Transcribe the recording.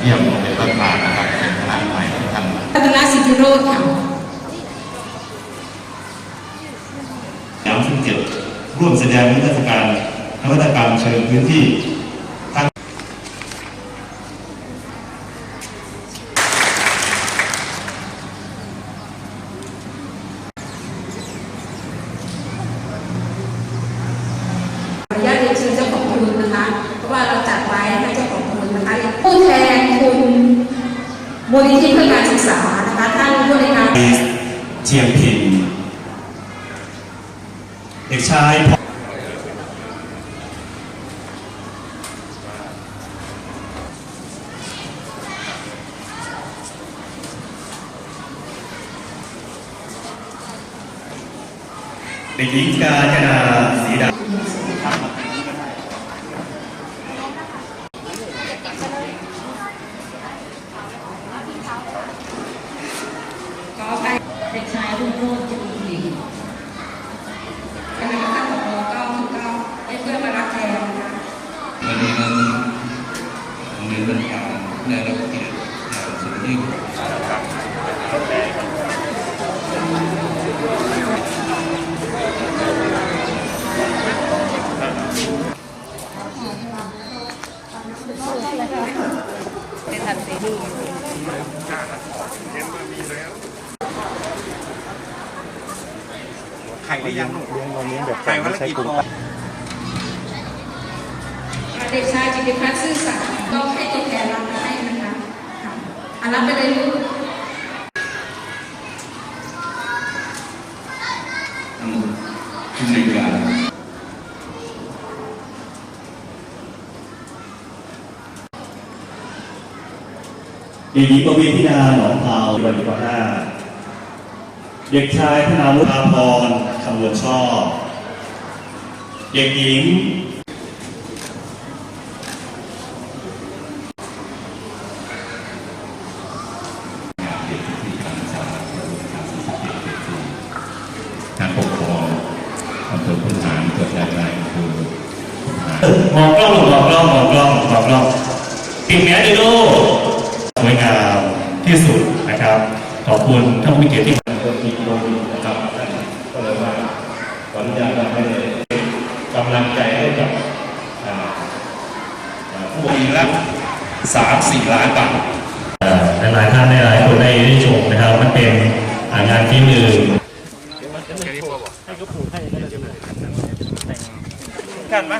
เยี่ยมโรงเรียนบ้านมานะครับเป็นคณะใหม่ที่ท่านพัฒนาสิทธิโรธค่ะย้ำซึ่งเจ็ดร่วมแสดงนิทรรศการนวัตกรรมเชิงพื้นที่ทั้งขออนุญาตเรียนเชิญเจ้าของทุนนะคะ เพราะว่าเราจัดไว้ให้เจ้าของทุ นะคะผู้แทนทุนมูลนิธิเพื่อการศึกษานะคะท่านผู้ในการเชียงพินเด็กชายเด็กหญิงกาญจนา ขอไป เด็กชายรุ่งโรจน์จุลีหลีคณะท่านผอก็ก็ให้เพื่อนมารับแทนนะคะวันนี้นั้นโรงเรียบ้านมาได้รับเกียรติอย่างสูงยิ่ง ไข่ได้ยังลูกเลี้ยงเราเลี้ยงแบบไข่วันไม่ละใช้กี่กลุ่มฟองเด็กชายจิติพัฒน์ซื่อสัตย์ก็ให้ตัวแทนรับมาให้นะคะค่ะอะรับไปเลยลูกท่านผู้ในวยการเด็กหญิงปวีธิดาหนองพาววันที่ห้า เด็กชายธนาวุฒิอาพรคำนวณชอบ เด็กหญิงการปกครองอำเภอพุนหารตัวแทนนายอำเภอพุนหารมองกล้องมองกล้องมองกล้องมองกล้องปิดแมสด้วยลูสวยงามที่สุดนะครับ ขอบคุณท่านผู้มีเกียรติที่ คนทีโควิดนะครับก็เลยว่าขออนุญาตทำให้กำลังใจให้กับผู้ปีละสามสี่ล้านบาทเอ่หลายท่านหลายคนได้ได้ชมนะครับ มันเป็นงานที่หนึ่งกันไหม